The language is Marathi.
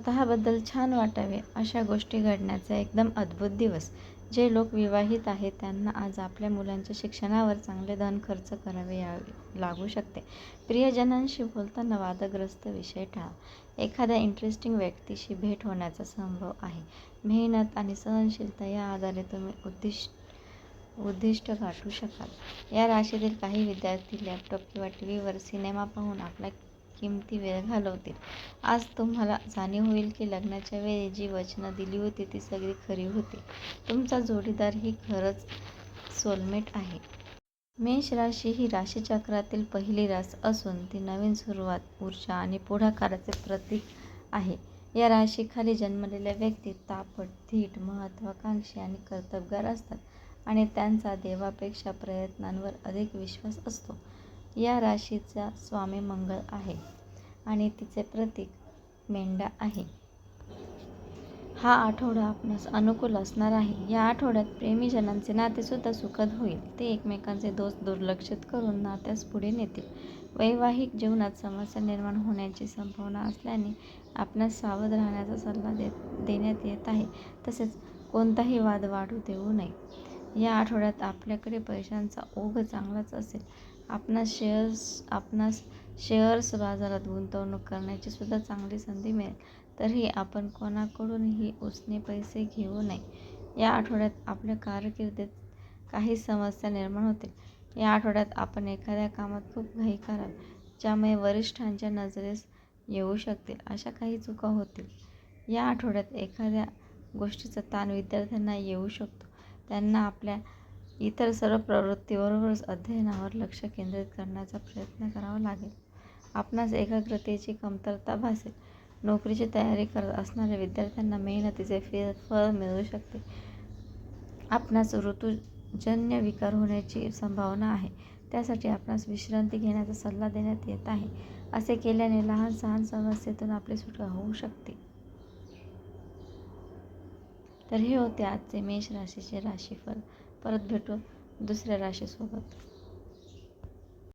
स्वतःबद्दल छान वाटावे अशा गोष्टी घडण्याचा एकदम अद्भुत दिवस. जे लोक विवाहित आहेत त्यांना आज आपल्या मुलांच्या शिक्षणावर चांगले धन खर्च करावे यावे लागू शकते. प्रियजनांशी बोलताना वादग्रस्त विषय टाळा. एखाद्या इंटरेस्टिंग व्यक्तीशी भेट होण्याचा संभव आहे. मेहनत आणि सहनशीलता या आधारे तुम्ही उद्दिष्ट उद्दिष्ट गाठू शकाल. या राशीतील काही विद्यार्थी लॅपटॉप किंवा टी व्हीवर सिनेमा पाहून आपला किमती वेळ घालवतील. आज तुम्हाला जाणीव होईल की लग्नाच्या वेळी जी वचनं दिली होती ती सगळी खरी होती. तुमचा जोडीदार ही खरंच सोलमेट आहे. मेष राशी ही राशीचक्रातील पहिली रास असून ती नवीन सुरुवात ऊर्जा आणि पुढाकाराचे प्रतीक आहे. या राशीखाली जन्मलेल्या व्यक्ती तापट धीट महत्त्वाकांक्षी आणि कर्तबगार असतात आणि त्यांचा देवापेक्षा प्रयत्नांवर अधिक विश्वास असतो. या राशीचा स्वामी मंगळ आहे आणि तिचे प्रतीक मेंढा आहे. हा आठवडा आपणास अनुकूल असणार आहे. या आठवड्यात प्रेमीजनांचे नातेसुद्धा सुखद होईल. ते एकमेकांचे दोष दुर्लक्षित करून नात्यास पुढे नेतील. वैवाहिक जीवनात समस्या निर्माण होण्याची संभावना असल्याने आपणास सावध राहण्याचा सल्ला देत देण्यात येत आहे. तसेच कोणताही वाद वाढू देऊ नये. या आठवड्यात आपल्याकडे पैशांचा ओघ चांगलाच असेल. आपणास शेअर्स आपणास शेअर्स बाजारात गुंतवणूक करण्याची सुद्धा चांगली संधी मिळेल. तरीही आपण कोणाकडूनही उसने पैसे घेऊ नये. या आठवड्यात आपल्या कारकिर्दीत काही समस्या निर्माण होतील. या आठवड्यात आपण एखाद्या कामात खूप घाई कराल ज्यामुळे वरिष्ठांच्या नजरेस येऊ शकतील अशा काही चुका होतील. या आठवड्यात एखाद्या गोष्टीचा ताण विद्यार्थ्यांना येऊ शकतो. त्यांना आपल्या इतर सर्व प्रवृत्तीबरोबरच अध्ययनावर लक्ष केंद्रित करण्याचा प्रयत्न करावा लागेल. आपणास एकाग्रतेची कमतरता भासेल. नोकरीची तयारी करत असणाऱ्या विद्यार्थ्यांना मेहनतीचे फे फळ मिळू शकते. आपणास ऋतूजन्य विकार होण्याची संभावना आहे. त्यासाठी आपणास विश्रांती घेण्याचा सल्ला देण्यात येत आहे. असे केल्याने लहान सहान समस्येतून आपली सुटका होऊ शकते. तर हे होते आजचे मेष राशीचे राशीफल. परत भेटू दुसऱ्या राशीसोबत.